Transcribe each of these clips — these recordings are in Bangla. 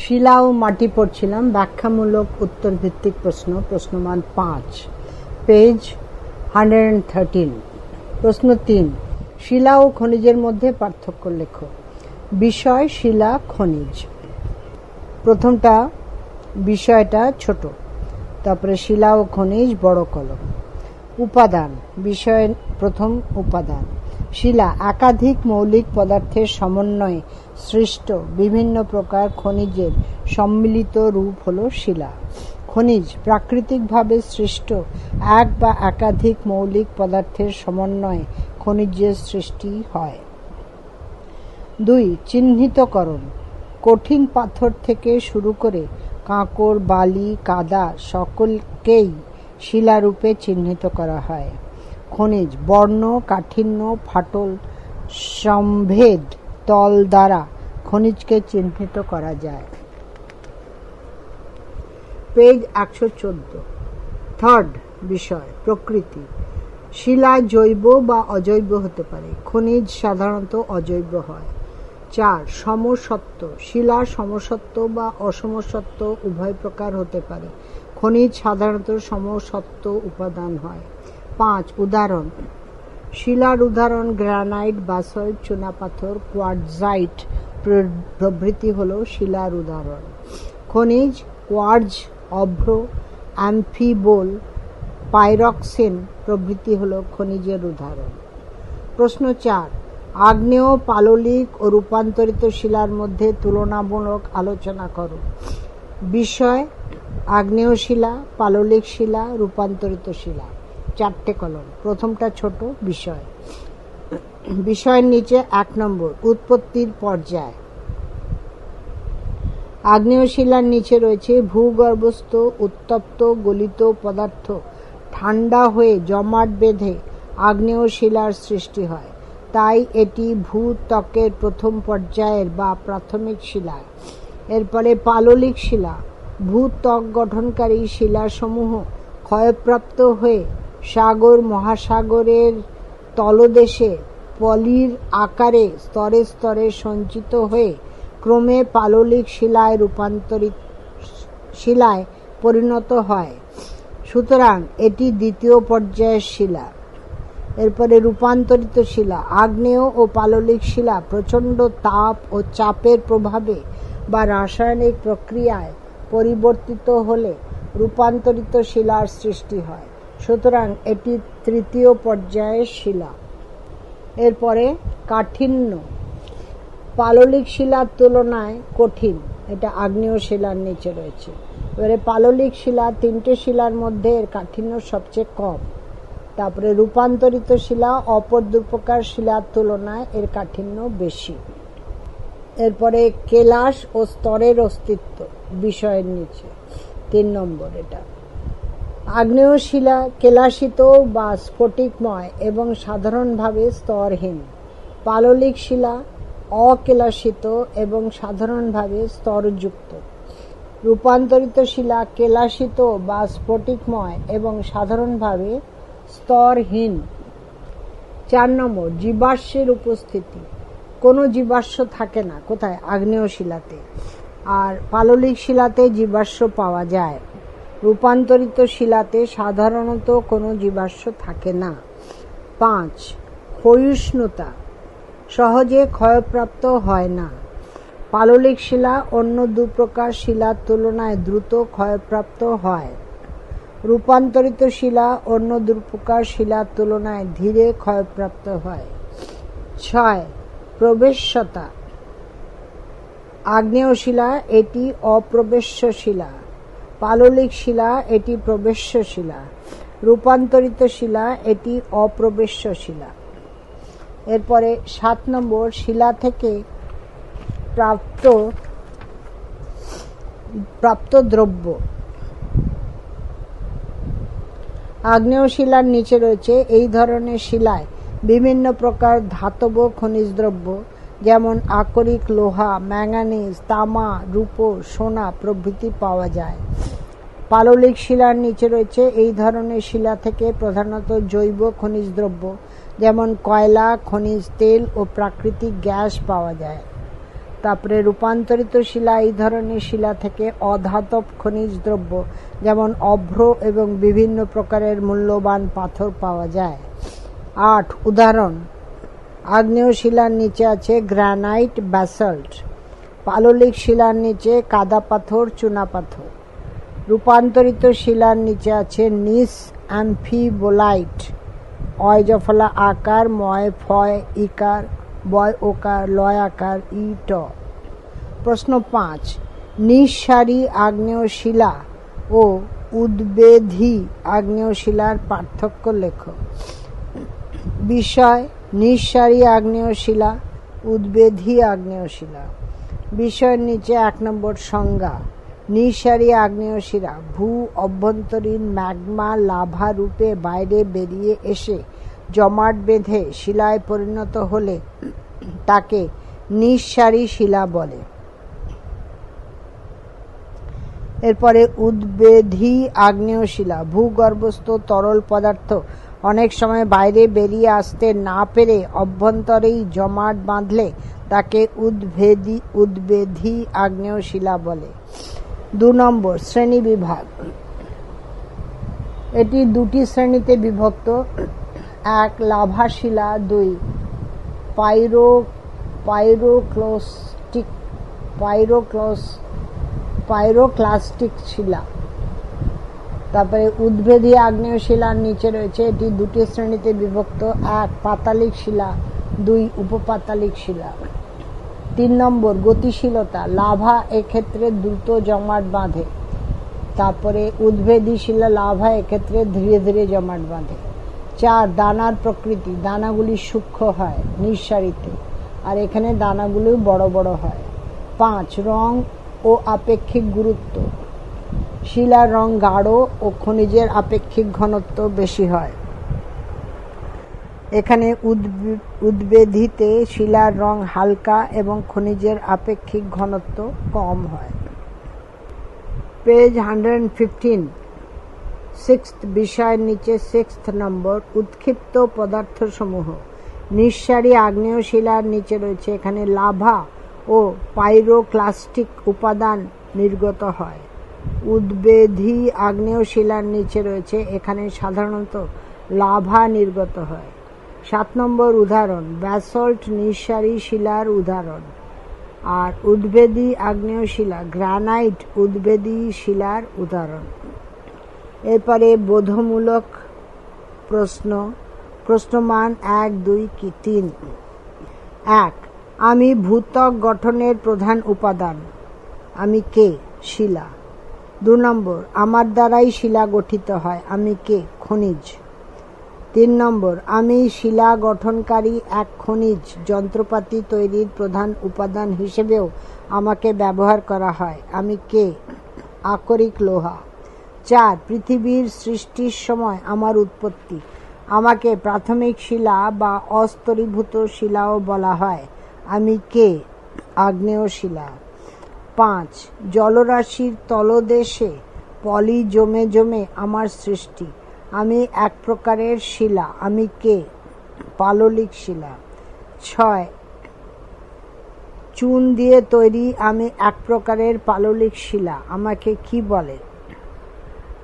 শিলা ও মাটি পড়ছিলাম, ব্যাখ্যামূলক উত্তর ভিত্তিক প্রশ্ন, প্রশ্নমান পাঁচ, পেজ হান্ড্রেড অ্যান্ড থার্টিন, প্রশ্ন তিন, শিলা ও খনিজের মধ্যে পার্থক্য লেখো। বিষয়, শিলা, খনিজ। প্রথমটা, বিষয়টা ছোট, তারপরে শিলা ও খনিজ, বড় কলম। উপাদান, বিষয়, প্রথম উপাদান। শিলা একাধিক মৌলিক পদার্থের সমন্বয়ে সৃষ্ট। বিভিন্ন প্রকার খনিজের সম্মিলিত রূপ হল শিলা। খনিজ প্রাকৃতিকভাবে সৃষ্ট এক বা একাধিক মৌলিক পদার্থের সমন্বয়ে খনিজের সৃষ্টি হয়। দুই, চিহ্নিতকরণ। কঠিন পাথর থেকে শুরু করে কাঁকড়, বালি, কাদা সকলকেই শিলারূপে চিহ্নিত করা হয়। খনিজ, বর্ণ, কাঠিন্য, ফাটল, সম্ভেদ, তল দ্বারা খনিজকে চিহ্নিত করা যায়। পেজ একশো চোদ্দ। থার্ড বিষয়, প্রকৃতি। শিলা জৈব বা অজৈব হতে পারে। খনিজ সাধারণত অজৈব হয়। চার সমসত্ব শিলা সমসত্ব বা অসমসত্ব উভয় প্রকার হতে পারে। খনিজ সাধারণত সমসত্ব উপাদান হয়। পাঁচ উদাহরণ। শিলার উদাহরণ গ্রানাইট, বাসল্ট, চুনাপাথর, কোয়ার্টজাইট প্রভৃতি হল শিলার উদাহরণ। খনিজ, কোয়ার্জ, অভ্র, অ্যাম্ফিবোল, পাইরক্সিন প্রভৃতি হল খনিজের উদাহরণ। প্রশ্ন চার, আগ্নেয়, পাললিক ও রূপান্তরিত শিলার মধ্যে তুলনামূলক আলোচনা করো। বিষয়, আগ্নেয় শিলা, পাললিক শিলা, রূপান্তরিত শিলা। চারটে কলম। প্রথমটা ছোট বিষয়। বিষয়ের নিচে এক নম্বর, উৎপত্তির পর্যায়। আগ্নেয় শিলার নিচে রয়েছে ভূগর্ভস্থ, উত্তপ্ত, গলিত পদার্থ। ঠান্ডা হয়ে জমাট বেঁধে আগ্নেয় শিলার সৃষ্টি হয়। তাই এটি ভূত্বকের প্রথম পর্যায়ের বা প্রাথমিক শিলা। এরপরে পাললিক শিলা। ভূত্বক গঠনকারী শিলাসমূহ ক্ষয়প্রাপ্ত হয়ে সাগর মহাসাগরের তলদেশে পলির আকারে স্তরে স্তরে সঞ্চিত হয়ে ক্রমে পাললিক শিলায় রূপান্তরিত শিলায় পরিণত হয়। সুতরাং এটি দ্বিতীয় পর্যায়ের শিলা। এরপরে রূপান্তরিত শিলা। আগ্নেয় ও পাললিক শিলা প্রচণ্ড তাপ ও চাপের প্রভাবে বা রাসায়নিক প্রক্রিয়ায় পরিবর্তিত হলে রূপান্তরিত শিলার সৃষ্টি হয়। সুতরাং এটি তৃতীয় পর্যায়ের শিলা। এরপরে কাঠিন্য। পাললিক শিলার তুলনায় কঠিন। এটা আগ্নেয় শিলার নিচে রয়েছে। এবারে পাললিক শিলা তিনটে শিলার মধ্যে এর কাঠিন্য সবচেয়ে কম। তারপরে রূপান্তরিত শিলা, অপর দুপ্রকার শিলার তুলনায় এর কাঠিন্য বেশি। এরপরে কেলাস ও স্তরের অস্তিত্ব বিষয়ের নিচে। তিন নম্বর এটা। আগ্নেয় শিলা কেলাসিত বা স্ফটিকময় এবং সাধারণভাবে স্তরহীন। পাললিক শিলা, অকেলাসিত এবং সাধারণভাবে স্তরযুক্ত। রূপান্তরিত শিলা কেলাসিত বা স্ফটিকময় এবং সাধারণভাবে স্তরহীন। চার নম্বর, জীবাশ্মের উপস্থিতি। কোনো জীবাশ্ম থাকে না, কোথায়? আগ্নেয় শিলাতে আর পাললিক শিলাতে জীবাশ্ম পাওয়া যায়। রূপান্তরিত শিলাতে সাধারণত কোনো জীবাশ্ম থাকে না। পাঁচ, ক্ষয়িষ্ণুতা। সহজে ক্ষয়প্রাপ্ত হয় না। পাললিক শিলা অন্য দু প্রকার শিলার তুলনায় দ্রুত ক্ষয়প্রাপ্ত হয়। রূপান্তরিত শিলা অন্য দু প্রকার শিলার তুলনায় ধীরে ক্ষয়প্রাপ্ত হয়। ছয়, প্রবেশ্যতা। আগ্নেয় শিলা এটি অপ্রবেশ্য শিলা। পাললিক শিলা, এটি প্রবেশ্য শিলা। রূপান্তরিত শিলা, এটি অপ্রবেশ্য শিলা। এরপরে সাত নম্বর, শিলা থেকে প্রাপ্ত প্রাপ্ত দ্রব্য। আগ্নেয় শিলার নিচে রয়েছে এই ধরনের শিলায় বিভিন্ন প্রকার ধাতব খনিজ দ্রব্য। যেমন আকরিক লোহা, ম্যাঙ্গানিজ, তামা, রূপো, সোনা প্রভৃতি পাওয়া যায়। পাললিক শিলার নিচে রয়েছে এই ধরনের শিলা থেকে প্রধানত জৈব খনিজ দ্রব্য, যেমন কয়লা, খনিজ তেল ও প্রাকৃতিক গ্যাস পাওয়া যায়। তারপরে রূপান্তরিত শিলা এই ধরনের শিলা থেকে অধাতব খনিজ দ্রব্য, যেমন অভ্র এবং বিভিন্ন প্রকারের মূল্যবান পাথর পাওয়া যায়। আট, উদাহরণ। আগ্নেয় শিলার নিচে আছে গ্রানাইট ব্যাসল্ট, পাললিক শিলার নিচে কাদা পাথর, চুনা পাথর। রূপান্তরিত শিলার নিচে আছে নিস অ্যাম্ফিবোলাইট অয় জফলা আকার, ময়, ফয়, ইকার, বয় ওকার, লয় আকার, ই, ট। প্রশ্ন পাঁচ, নিঃসারী আগ্নেয় শিলা ও উদ্বেধী আগ্নেয় শিলার পার্থক্য লেখ। বিষয় নিঃসারী আগ্নেয় শিলা, উদ্বেধী আগ্নেয় শিলা। বিষয়ের নিচে এক নম্বর সংজ্ঞা, নিঃসারী আগ্নেয় শিলা, ভূ অভ্যন্তরীণ ম্যাগমা লাভা রূপে বাইরে বেরিয়ে এসে জমাট বেঁধে শিলায় পরিণত হলে তাকে নিঃসারী শিলা বলে। এরপরে উদ্বেধী আগ্নেয় শিলা, ভূগর্ভস্থ তরল পদার্থ অনেক সময় বাইরে বেরিয়ে আসতে না পেরে অভ্যন্তরেই জমাট বাঁধলে তাকে উদ্ভেদী, উদ্বেধী আগ্নেয় শিলা বলে। দু নম্বর, শ্রেণি বিভাগ। এটি দুটি শ্রেণীতে বিভক্ত। এক লাভা শিলা দুই, পাইরো, পাইরোক্লোস্টিক, পাইরোক্লোস, পাইরোক্লাস্টিক শিলা। তারপরে উদ্ভেদী আগ্নেয় শিলার নিচে রয়েছে। এটি দুটি শ্রেণীতে বিভক্ত। এক পাতালিক শিলা, দুই উপপাতালিক শিলা। তিন নম্বর, গতিশীলতা। লাভা এক্ষেত্রে দ্রুত জমাট বাঁধে। তারপরে উদ্ভেদী শিলা, লাভা এক্ষেত্রে ধীরে ধীরে জমাট বাঁধে। চার, দানার প্রকৃতি। দানাগুলি সূক্ষ্ম হয়, নিঃসারিত। আর এখানে দানাগুলি বড় বড় হয়। পাঁচ, রং ও আপেক্ষিক গুরুত্ব। শিলার রং গাঢ় ও খনিজের আপেক্ষিক ঘনত্ব বেশি হয়। এখানে উদ্বেধিতে শিলার রং হালকা এবং খনিজের আপেক্ষিক ঘনত্ব কম হয়। পেজ হান্ড্রেড ফিফটিন সিক্স বিষয়ের নিচে সিক্স নম্বর, উৎক্ষিপ্ত পদার্থসমূহ। নিঃসারী আগ্নেয় শিলার নিচে রয়েছে, এখানে লাভা ও পাইরোক্লাস্টিক উপাদান নির্গত হয়। উদ্বেধী আগ্নেয় শিলার নিচে রয়েছে। এখানে সাধারণত লাভা নির্গত হয়। সাত নম্বর উদাহরণ, ব্যাসল্ট নিঃসারী শিলার উদাহরণ। আর উদ্বেদী আগ্নেয় শিলা গ্রানাইট উদ্বেদী শিলার উদাহরণ। এরপরে বোধমূলক প্রশ্ন, প্রশ্নমান এক, দুই কি তিন? এক, আমি ভূতক গঠনের প্রধান উপাদান। আমি কে? শিলা। দু নম্বর, আমার দ্বারাই শিলা গঠিত হয়। আমি কে? খনিজ। তিন নম্বর, আমি শিলা গঠনকারী এক খনিজ। যন্ত্রপাতি তৈরির প্রধান উপাদান হিসেবেও আমাকে ব্যবহার করা হয়। আমি কে? আকরিক লোহা। চার, পৃথিবীর সৃষ্টির সময় আমার উৎপত্তি। আমাকে প্রাথমিক শিলা বা অস্তরীভূত শিলাও বলা হয়। আমি কে? আগ্নেয় শিলা। পাঁচ, জলরাশির তলদেশে পলি জমে জমে আমার সৃষ্টি। আমি এক প্রকারের শিলা। আমি কে? পাললিক শিলা। ছয়, চুন দিয়ে তৈরি আমি এক প্রকারের পাললিক শিলা। আমাকে কি বলে?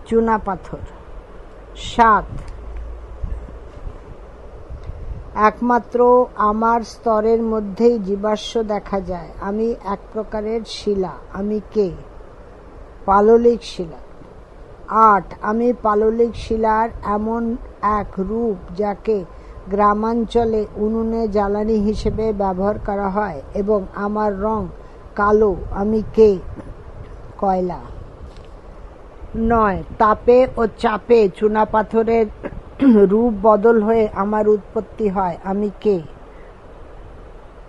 চুনা পাথর। সাত একমাত্র আমার স্তরের মধ্যেই জীবাশ্ম দেখা যায়। আমি এক প্রকারের শিলা। আমি কে? পাললিক শিলা। আট, আমি পাললিক শিলার এমন এক রূপ যাকে গ্রামাঞ্চলে উনুনে জ্বালানি হিসেবে ব্যবহার করা হয় এবং আমার রং কালো। আমি কে? কয়লা। নয়, তাপে ও চাপে চুনাপাথরের রূপ বদল হয়ে আমার উৎপত্তি হয়। আমি কে?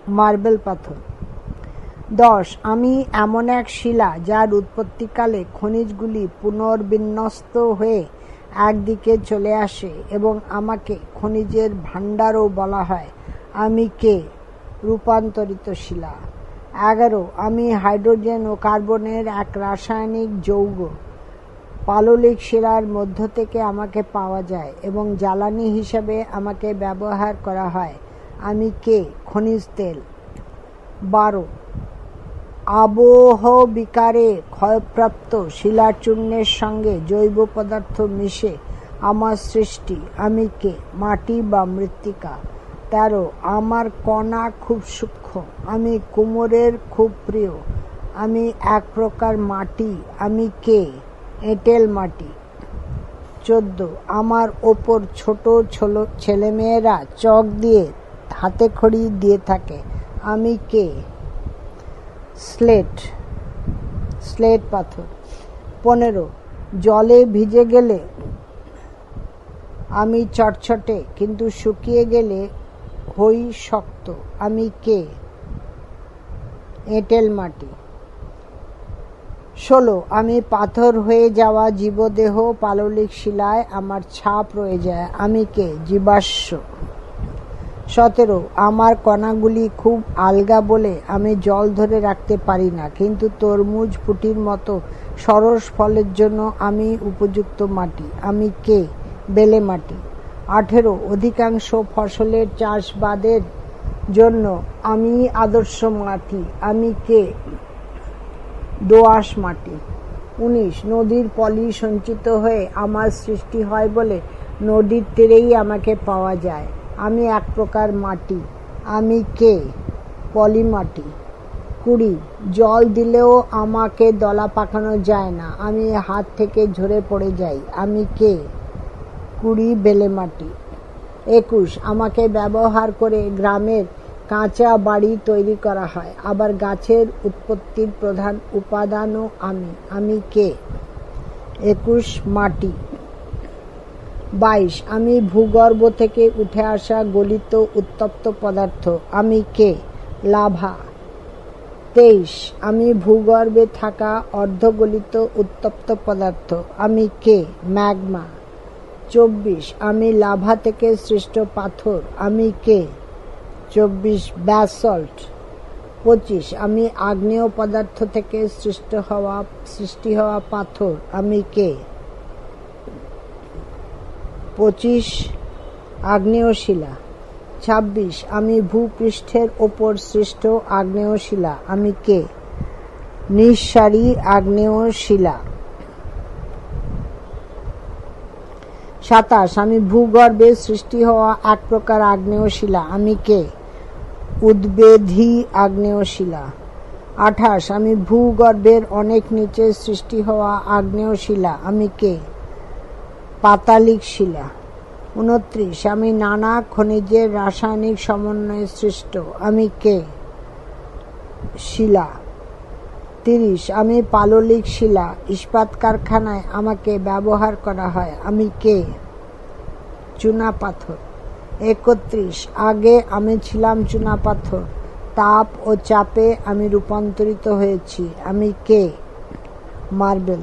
মার্বেল পাথর। দশ, আমি এমন এক শিলা যার উৎপত্তিকালে খনিজগুলি পুনর্বিন্যস্ত হয়ে একদিকে চলে আসে এবং আমাকে খনিজের ভাণ্ডারও বলা হয়। আমি কে? রূপান্তরিত শিলা। এগারো, আমি হাইড্রোজেন ও কার্বনের এক রাসায়নিক যৌগ। পাললিক শিলার মধ্য থেকে আমাকে পাওয়া যায় এবং জ্বালানি হিসাবে আমাকে ব্যবহার করা হয়। আমি কে? খনিজ তেল। বারো। আবহ বিকারে ক্ষয়প্রাপ্ত শিলাচূর্ণের সঙ্গে জৈব পদার্থ মিশে আমার সৃষ্টি। আমি কে? মাটি বা মৃত্তিকা। তেরো। আমার কণা খুব সূক্ষ্ম। আমি কুমোরের খুব প্রিয়। আমি এক প্রকার মাটি। আমি কে? এঁটেল মাটি। চোদ্দ, আমার ওপর ছোট ছোলো ছেলেমেয়েরা চক দিয়ে হাতে খড়ি দিয়ে থাকে। আমি কে? স্লেট স্লেট পাথর। পনেরো, জলে ভিজে গেলে আমি চটচটে কিন্তু শুকিয়ে গেলে হই শক্ত। আমি কে? এঁটেল মাটি। ষোলো আমি পাথর হয়ে যাওয়া জীবদেহ, পাললিক শিলায় আমার ছাপ রয়ে যায়। আমি কে? জীবাশ্ম। সতেরো, আমার কণাগুলি খুব আলগা বলে আমি জল ধরে রাখতে পারি না, কিন্তু তরমুজ ফুটির মতো সরস ফলের জন্য আমি উপযুক্ত মাটি। আমি কে? বেলে মাটি। আঠেরো, অধিকাংশ ফসলের চাষবাদের জন্য আমি আদর্শ মাটি। আমি কে? দোআঁশ মাটি। উনিশ, নদীর পলি সঞ্চিত হয়ে আমার সৃষ্টি হয় বলে নদীর তীরেই আমাকে পাওয়া যায়। আমি এক প্রকার মাটি। আমি কে? পলি মাটি। কুড়ি, জল দিলেও আমাকে দলা পাকানো যায় না। আমি হাত থেকে ঝরে পড়ে যাই। আমি কে? কুড়ি, বেলে মাটি। একুশ, আমাকে ব্যবহার করে গ্রামের কাঁচা বাড়ি তৈরি করা হয়। আবার গাছের উৎপত্তির প্রধান উপাদানও আমি। আমি কে? একুশ মাটি। বাইশ, আমি ভূগর্ভ থেকে উঠে আসা গলিত উত্তপ্ত পদার্থ। আমি কে? লাভা। তেইশ, আমি ভূগর্ভে থাকা অর্ধগলিত উত্তপ্ত পদার্থ। আমি কে? ম্যাগমা। চব্বিশ, আমি লাভা থেকে সৃষ্ট পাথর। আমি কে? চব্বিশ ব্যাসল্ট। পঁচিশ, আমি আগ্নেয় পদার্থ থেকে সৃষ্ট হওয়া, সৃষ্টি হওয়া পাথর, আমি কে? পঁচিশ আগ্নেয় শিলা ছাব্বিশ, আমি ভূপৃষ্ঠের ওপর সৃষ্ট আগ্নেয় শিলা আমি কে? নিঃসারী আগ্নেয় শিলা সাতাশ, আমি ভূগর্ভে সৃষ্টি হওয়া এক প্রকার আগ্নেয় শিলা আমি কে? উদ্বেধী আগ্নেয় শিলা। আঠাশ, আমি ভূগর্ভের অনেক নিচে সৃষ্টি হওয়া আগ্নেয় শিলা। আমি কে? পাতালিক শিলা। উনত্রিশ, আমি নানা খনিজের রাসায়নিক সমন্বয়ে সৃষ্ট। আমি কে? শিলা। তিরিশ, আমি পাললিক শিলা। ইস্পাত কারখানায় আমাকে ব্যবহার করা হয়। আমি কে? চুনা পাথর। একত্রিশ। আগে আমি ছিলাম চুনা পাথর। তাপ ও চাপে আমি রূপান্তরিত হয়েছি। আমি কে? মার্বেল।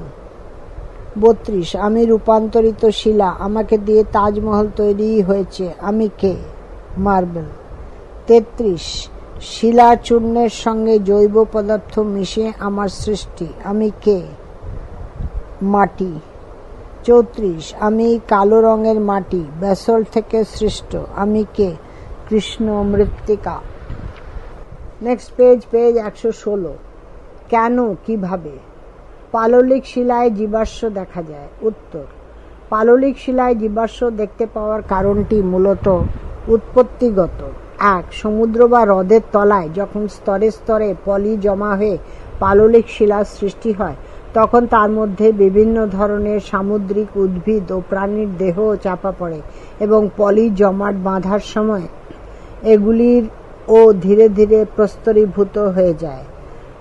বত্রিশ। আমি রূপান্তরিত শিলা। আমাকে দিয়ে তাজমহল তৈরি হয়েছে। আমি কে? মার্বেল। তেত্রিশ। শিলা চূর্ণের সঙ্গে জৈব পদার্থ মিশে আমার সৃষ্টি। আমি কে? মাটি। চৌত্রিশ, আমি কালো রঙের মাটি, ব্যাসল থেকে সৃষ্ট, আমি কে? কৃষ্ণ মৃত্তিকা। নেক্সট পেজ পেজ একশো ষোলো। কেন, কীভাবে? পাললিক শিলায় জীবাশ্ম দেখা যায়। উত্তর, পাললিক শিলায় জীবাশ্ম দেখতে পাওয়ার কারণটি মূলত উৎপত্তিগত। এক, সমুদ্র বা হ্রদের তলায় যখন স্তরে স্তরে পলি জমা হয়ে পাললিক শিলার সৃষ্টি হয় তখন তার মধ্যে বিভিন্ন ধরনের সামুদ্রিক উদ্ভিদ ও প্রাণীর দেহ চাপা পড়ে এবং পলি জমাট বাঁধার সময় এগুলির ও ধীরে ধীরে প্রস্তরীভূত হয়ে যায়।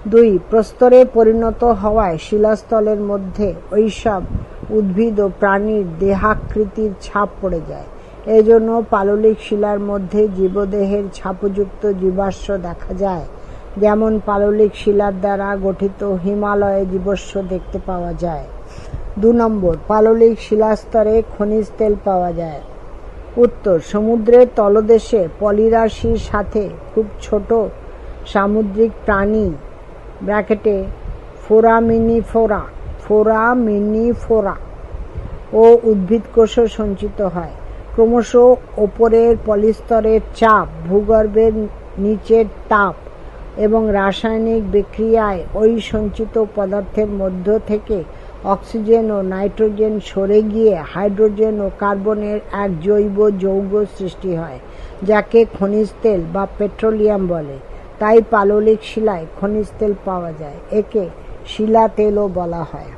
দুই, প্রস্তরে পরিণত হওয়ায় শিলাস্থলের মধ্যে ওইসব উদ্ভিদ ও প্রাণীর দেহাকৃতির ছাপ পড়ে যায়। এজন্য পাললিক শিলার মধ্যে জীবদেহের ছাপযুক্ত জীবাশ্ম দেখা যায়। যেমন পাললিক শিলার দ্বারা গঠিত হিমালয়ে জীবস্ব দেখতে পাওয়া যায়। দু নম্বর, পাললিক শিলাস্তরে খনিজ তেল পাওয়া যায়। উত্তর, সমুদ্রের তলদেশে পলিরাশির সাথে খুব ছোট সামুদ্রিক প্রাণী, ব্র্যাকেটে ফোরামিনিফোরা ফোরামিনিফোরা ও উদ্ভিদ কোষও সঞ্চিত হয়। ক্রমশ ওপরের পলিস্তরের চাপ ভূগর্ভের নিচের তাপ এবং রাসায়নিক বিক্রিয়ায় ওই সঞ্চিত পদার্থের মধ্য থেকে অক্সিজেন ও নাইট্রোজেন সরে গিয়ে হাইড্রোজেন ও কার্বনের এক জৈব যৌগ সৃষ্টি হয়, যাকে খনিজ তেল বা পেট্রোলিয়াম বলে। তাই পাললিক শিলায় খনিজ তেল পাওয়া যায়, একে শিলা তেলও বলা হয়।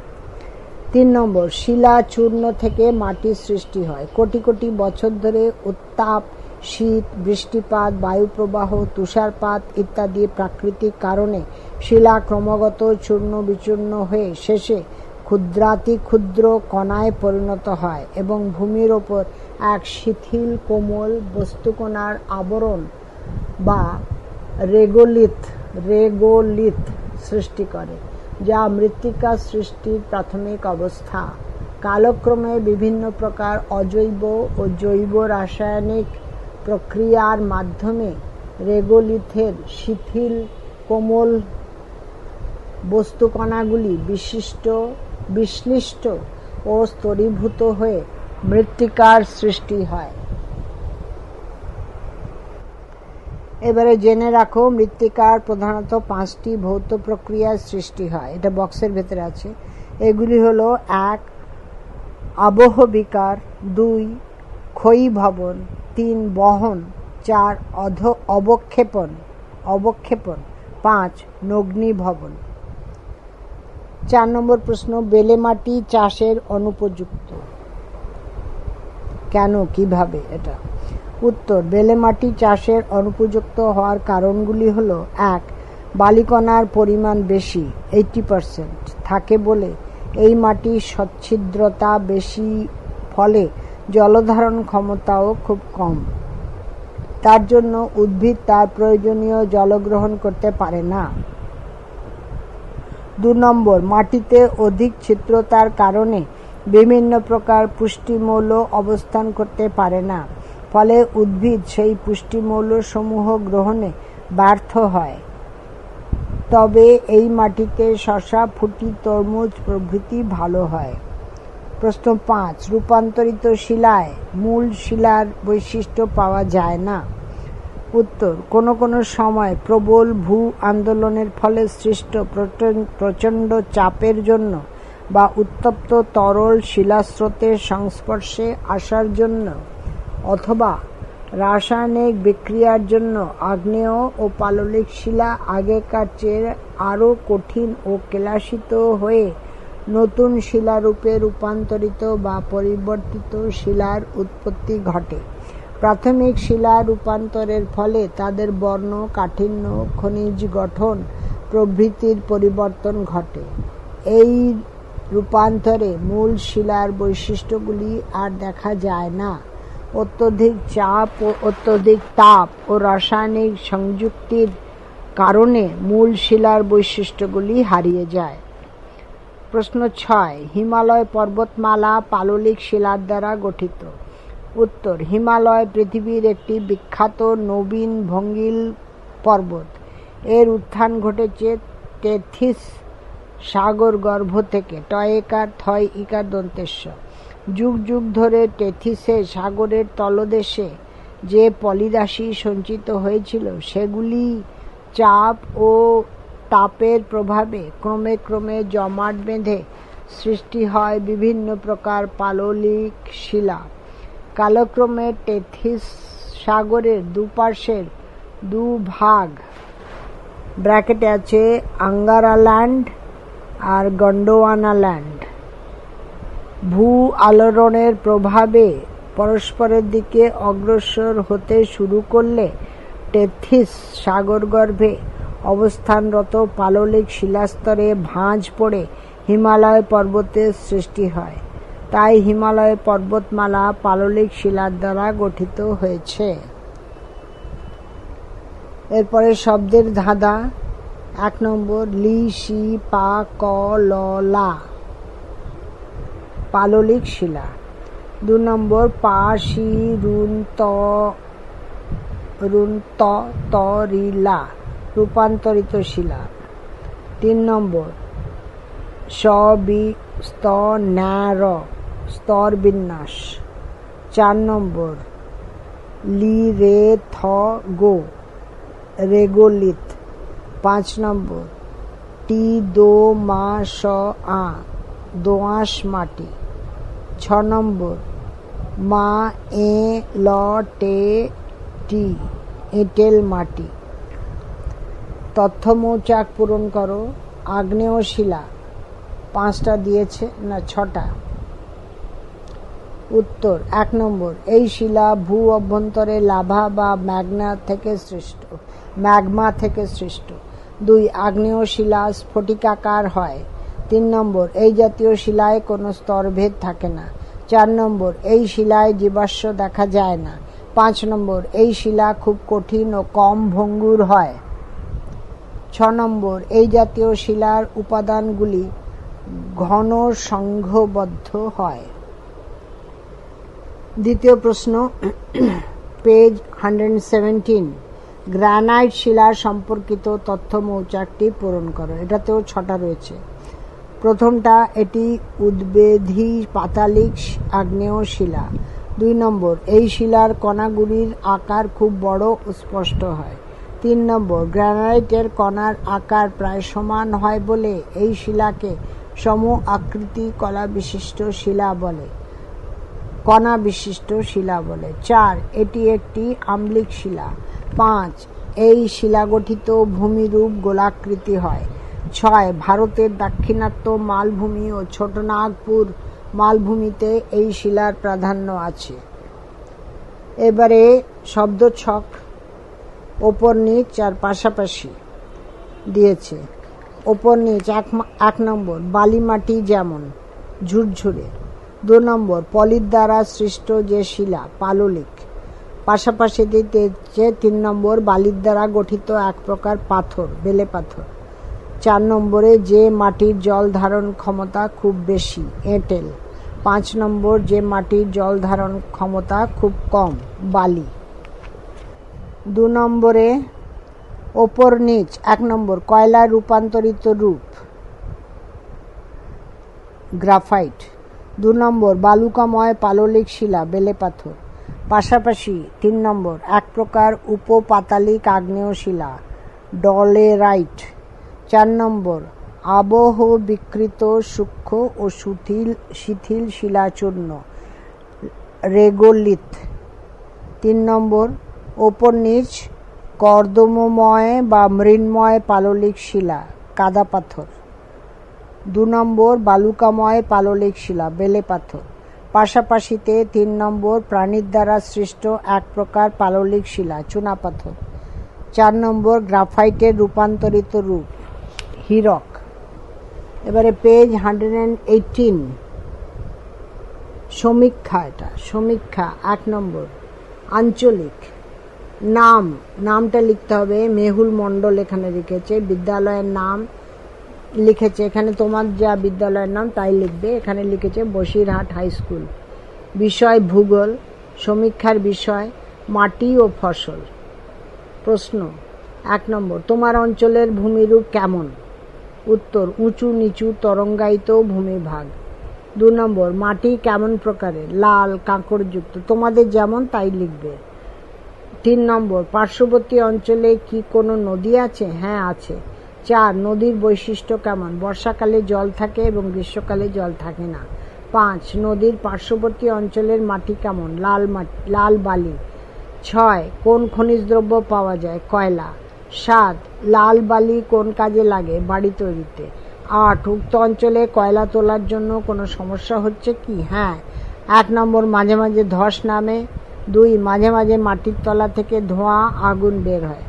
তিন নম্বর, শিলা চূর্ণ থেকে মাটির সৃষ্টি হয়। কোটি কোটি বছর ধরে উত্তাপ শীত, বৃষ্টিপাত, বায়ুপ্রবাহ, তুষারপাত ইত্যাদি প্রাকৃতিক কারণে শিলা ক্রমাগত চূর্ণ বিচূর্ণ হয়ে শেষে ক্ষুদ্রাতি ক্ষুদ্র কণায় পরিণত হয় এবং ভূমির ওপর এক শিথিল কোমল বস্তুকণার আবরণ বা রেগোলিথ রেগোলিথ সৃষ্টি করে, যা মৃত্তিকা সৃষ্টির প্রাথমিক অবস্থা। কালক্রমে বিভিন্ন প্রকার অজৈব ও জৈব রাসায়নিক প্রক্রিয়ার মাধ্যমে রেগোলিথের শিথিল কোমল বস্তুকণাগুলি বিশিষ্ট বিশ্লিষ্ট ও স্তরীভূত হয়ে মৃত্তিকার সৃষ্টি হয়। এবারে জেনে রাখো, মৃত্তিকার প্রধানত পাঁচটি ভৌত প্রক্রিয়ার সৃষ্টি হয়। এটা বক্সের ভেতরে আছে। এগুলি হলো, এক, আবহ বিকার, দুই, ক্ষয়ী ভবন তিন বহন, চার অধ অবক্ষেপণ অবক্ষেপণ, পাঁচ নগ্নি ভবন চার নম্বর প্রশ্ন, বেলে মাটি চাষের অনুপযুক্ত? কেন, কীভাবে এটা? উত্তর, বেলে মাটি চাষের অনুপযুক্ত হওয়ার কারণগুলি হল, এক, বালিকণার পরিমাণ বেশি এইটি পারসেন্ট থাকে বলে, এই মাটির সচ্ছিদ্রতা বেশি, ফলে জলধারণ ক্ষমতাও খুব কম। তার জন্য উদ্ভিদ তার প্রয়োজনীয় জলগ্রহণ করতে পারে না। দু নম্বর, মাটিতে অধিক ছিদ্রতার কারণে বিভিন্ন প্রকার পুষ্টিমৌল অবস্থান করতে পারে না। ফলে উদ্ভিদ সেই পুষ্টিমৌল সমূহ গ্রহণে ব্যর্থ হয়। তবে এই মাটিতে শশা ফুটি, তরমুজ প্রভৃতি ভালো হয়। প্রশ্ন পাঁচ, রূপান্তরিত শিলায় মূল শিলার বৈশিষ্ট্য পাওয়া যায় না। উত্তর, কোনো কোনো সময় প্রবল ভূ আন্দোলনের ফলে সৃষ্ট প্রচণ্ড চাপের জন্য বা উত্তপ্ত তরল শিলাস্রোতের সংস্পর্শে আসার জন্য অথবা রাসায়নিক বিক্রিয়ার জন্য আগ্নেয় ও পাললিক শিলা আগেকার চেয়ে আরও কঠিন ও কেলাসিত হয়ে নতুন শিলারূপে রূপান্তরিত বা পরিবর্তিত শিলার উৎপত্তি ঘটে। প্রাথমিক শিলা রূপান্তরের ফলে তাদের বর্ণ, কাঠিন্য, খনিজ গঠন, প্রভৃতির পরিবর্তন ঘটে। এই রূপান্তরে মূল শিলার বৈশিষ্ট্যগুলি আর দেখা যায় না। অত্যধিক চাপ ও অত্যধিক তাপ ও রাসায়নিক সংযুক্তির কারণে মূল শিলার বৈশিষ্ট্যগুলি হারিয়ে যায়। প্রশ্ন ছয়, হিমালয় পর্বতমালা পাললিক শিলার দ্বারা গঠিত। উত্তর, হিমালয় পৃথিবীর একটি বিখ্যাত নবীন ভঙ্গিল পর্বত। এর উত্থান ঘটেছে তেথিস সাগর গর্ভ থেকে টয়েকার থয় ইকার দন্তেশ্বর। যুগ যুগ ধরে টেথিসে সাগরের তলদেশে যে পলিরাশি সঞ্চিত হয়েছিল, সেগুলি চাপ ও তাপের প্রভাবে ক্রমে ক্রমে জমাট বেঁধে সৃষ্টি হয় বিভিন্ন প্রকার পাললিক শিলা। কালক্রমে টেথিস সাগরের দুপার্শ্বের দু ভাগ ব্র্যাকেটে আছে আঙ্গারা ল্যান্ড আর গন্ডোয়ানা ল্যান্ড ভূ আলোড়নের প্রভাবে পরস্পরের দিকে অগ্রসর হতে শুরু করলে টেথিস সাগরগর্ভে অবস্থানরত পাললিক শিলাস্তরে ভাঁজ পড়ে হিমালয় পর্বতের সৃষ্টি হয়। তাই হিমালয় পর্বতমালা পাললিক শিলার দ্বারা গঠিত হয়েছে। এরপরে শব্দের ধাঁধা, এক নম্বর, লি, শি, পা, ক, ল, লা, পাললিক শিলা। দু নম্বর, পা, শি, রুন, ত রুন, ত রূপান্তরিত শিলা। তিন নম্বর। স বি স্ত ন্যার স্তর বিন্যাস। চার নম্বর। লি রে থ গো, রেগোলিথ। পাঁচ নম্বর। টি দো মা স আ, দোআঁশ মাটি। ছ নম্বর। মা এ ল টে টি, এঁটেল মাটি। তথ্য মৌচাক পূরণ করো, আগ্নেয় শিলা। পাঁচটা দিয়েছে না ছটা? উত্তর, এক নম্বর, এই শিলা ভূ অভ্যন্তরে লাভা বা ম্যাগনা থেকে সৃষ্ট, ম্যাগমা থেকে সৃষ্ট। দুই, আগ্নেয় শিলা স্ফটিকাকার হয়। তিন নম্বর, এই জাতীয় শিলায় কোনো স্তরভেদ থাকে না। চার নম্বর, এই শিলায় জীবাশ্ম দেখা যায় না। পাঁচ নম্বর, এই শিলা খুব কঠিন ও কম ভঙ্গুর হয়। নম্বর, এই জাতীয় শিলার উপাদানগুলি ঘন সংঘবদ্ধ হয়। দ্বিতীয় প্রশ্ন পেজ হান্ড্রেড সেভেন্টিন গ্রানাইট শিলা সম্পর্কিত তথ্য মৌচাকটি পূরণ করো। এটাতেও ছটা রয়েছে। প্রথমটা, এটি উদ্বেধী পাতালিক আগ্নেয় শিলা। দুই নম্বর, এই শিলার কণাগুলির আকার খুব বড় ও স্পষ্ট হয়। তিন নম্বর, গ্রানাইটের কণার আকার প্রায় সমান হয় বলে এই শিলাকে সম আকৃতি কলা বিশিষ্ট শিলা বলে কণা বিশিষ্ট শিলা বলে। চার, এটি একটি আম্লিক শিলা। পাঁচ, এই শিলা গঠিত ভূমিরূপ গোলাকৃতি হয়। ছয়, ভারতের দাক্ষিণাত্য মালভূমি ও ছোটনাগপুর মালভূমিতে এই শিলার প্রাধান্য আছে। এবারে শব্দ ছক ওপর নিচ আর পাশাপাশি দিয়েছে। ওপর নিচ এক এক নম্বর, বালি মাটি যেমন, ঝুরঝুরে। দু নম্বর, পলির দ্বারা সৃষ্ট যে শিলা, পাললিক। পাশাপাশি দিতেছে তিন নম্বর, বালির দ্বারা গঠিত এক প্রকার পাথর, বেলে পাথর। চার নম্বরে যে মাটির জল ধারণ ক্ষমতা খুব বেশি, এঁটেল। পাঁচ নম্বর, যে মাটির জল ধারণ ক্ষমতা খুব কম, বালি। দু নম্বরে ওপর নিচ, এক নম্বর, কয়লা রূপান্তরিত রূপ, গ্রাফাইট। দু নম্বর, বালুকাময় পাললিক শিলা, বেলে পাথর। পাশাপাশি তিন নম্বর, এক প্রকার উপপাতালিক আগ্নেয় শিলা, ডলেরাইট। চার নম্বর আবহ বিকৃত সূক্ষ্ম ও সুথিল, শিথিল শিলাচূর্ণ, রেগোলিথ। তিন নম্বর ওপর নিচ কর্দমময় বা মৃন্ময় পাললিক শিলা, কাদা পাথর। দু নম্বর, বালুকাময় পাললিক শিলা, বেলে পাথর। পাশাপাশিতে তিন নম্বর, প্রাণীর দ্বারা সৃষ্ট এক প্রকার পাললিক শিলা চুনাপাথর চার নম্বর, গ্রাফাইটের রূপান্তরিত রূপ, হীরক। এবারে পেজ হান্ড্রেড অ্যান্ড এইটিন সমীক্ষা এটা, সমীক্ষা এক নম্বর, আঞ্চলিক। নাম, নামটা লিখতে হবে, মেহুল মণ্ডল এখানে লিখেছে, বিদ্যালয়ের নাম লিখেছে, এখানে তোমার যা বিদ্যালয়ের নাম তাই লিখবে, এখানে লিখেছে বসিরহাট হাই স্কুল। বিষয় ভূগোল, সমীক্ষার বিষয়, মাটি ও ফসল। প্রশ্ন, এক নম্বর, তোমার অঞ্চলের ভূমিরূপ কেমন? উত্তর, উঁচু, নিচু, তরঙ্গায়িত, ভূমিভাগ। দু নম্বর, মাটি কেমন প্রকারের? লাল, কাঁকড়যুক্ত, তোমাদের যেমন তাই লিখবে। তিন নম্বর, পার্শ্ববর্তী অঞ্চলে কি কোনো নদী আছে? হ্যাঁ আছে। চার, নদীর বৈশিষ্ট্য কেমন? বর্ষাকালে জল থাকে এবং গ্রীষ্মকালে জল থাকে না। পাঁচ, নদীর পার্শ্ববর্তী অঞ্চলের মাটি কেমন? লাল মাটি, লাল বালি। ছয়, কোন খনিজ দ্রব্য পাওয়া যায়? কয়লা। সাত, লাল বালি কোন কাজে লাগে বাড়ি তৈরিতে? আট, উক্ত অঞ্চলে কয়লা তোলার জন্য কোনো সমস্যা হচ্ছে কি? হ্যাঁ। এক নম্বর, মাঝে মাঝে ধস নামে। দুই, মাঝে মাঝে মাটির তলা থেকে ধোঁয়া আগুন বের হয়।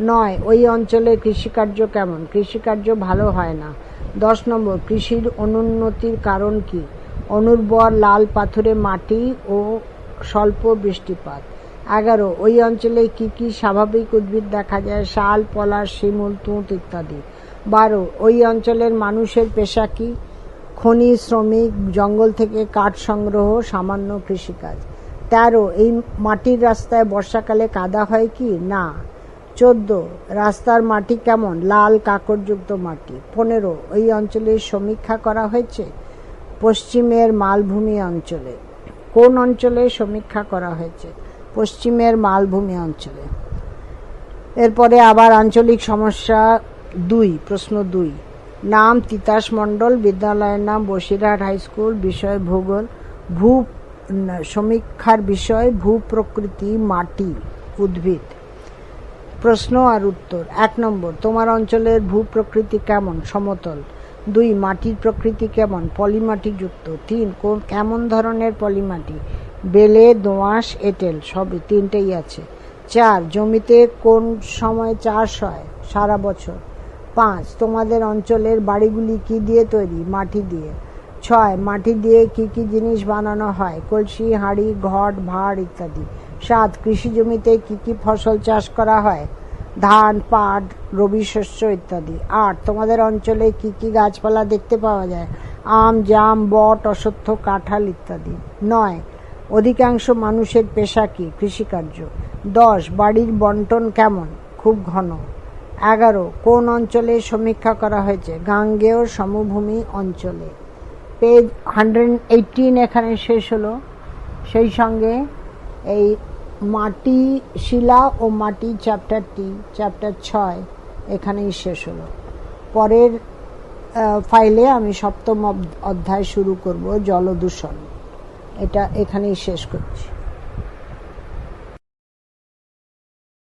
নয়, ওই অঞ্চলে কৃষিকার্য কেমন? কৃষিকার্য ভালো হয় না। দশ নম্বর, কৃষির অনুন্নতির কারণ কি? অনুর্বর লাল পাথুরে মাটি ও স্বল্প বৃষ্টিপাত। এগারো, ওই অঞ্চলে কি কি স্বাভাবিক উদ্ভিদ দেখা যায়? শাল, পলাশ, শিমুল, তুঁত ইত্যাদি। বারো, ওই অঞ্চলের মানুষের পেশা কি? খনি, শ্রমিক, জঙ্গল থেকে কাঠ সংগ্রহ, সামান্য কৃষিকাজ। তেরো, এই মাটির রাস্তায় বর্ষাকালে কাদা হয় কি? না। চোদ্দ, রাস্তার মাটি কেমন? লাল কাকড়যুক্ত মাটি। পনেরো ওই অঞ্চলের সমীক্ষা করা হয়েছে? পশ্চিমের মালভূমি অঞ্চলে। কোন অঞ্চলে সমীক্ষা করা হয়েছে? পশ্চিমের মালভূমি অঞ্চলে। এরপরে আবার আঞ্চলিক সমস্যা দুই, প্রশ্ন দুই। নাম তিতাস মণ্ডল, বিদ্যালয়ের নাম বসিরহাট হাই স্কুল বিষয় ভূগোল, ভূ সমীক্ষার বিষয় ভূ প্রকৃতি মাটি, উদ্ভিদ। প্রশ্ন আর উত্তর। এক নম্বর, তোমার অঞ্চলের ভূ প্রকৃতি কেমন? সমতল। দুই, মাটির প্রকৃতি কেমন? পলিমাটি যুক্ত। তিন, কোন, কেমন ধরনের পলিমাটি? বেলে, দোঁয়াশ, এঁটেল, সবই তিনটেই আছে। চার, জমিতে কোন সময় চাষ হয়? সারা বছর। পাঁচ, তোমাদের অঞ্চলের বাড়িগুলি কি দিয়ে তৈরি? মাটি দিয়ে। ছয়, মাটি দিয়ে কি কি জিনিস বানানো হয়, কলসি, হাঁড়ি ঘট ভাঁড় ইত্যাদি। সাত, কৃষি জমিতে কি কি ফসল চাষ করা হয়, ধান, পাট, রবি শস্য ইত্যাদি। আট, তোমাদের অঞ্চলে কি কি গাছপালা দেখতে পাওয়া যায়, আম, জাম, বট, অশ্বত্থ, কাঁঠাল ইত্যাদি। নয়, অধিকাংশ মানুষের পেশা কি, কৃষিকার্য। দশ, বাড়ির বন্টন কেমন, খুব ঘন। এগারো, কোন অঞ্চলে সমীক্ষা করা হয়েছে, গাঙ্গেয় সমভূমি অঞ্চলে। পেজ হান্ড্রেড এইটিন এখানে শেষ হলো। সেই সঙ্গে এই মাটি শিলা ও মাটি চ্যাপ্টারটি চ্যাপ্টার ছয় এখানেই শেষ হলো। পরের ফাইলে আমি সপ্তম অধ্যায় শুরু করব, জলদূষণ। এটা এখানেই শেষ করছি।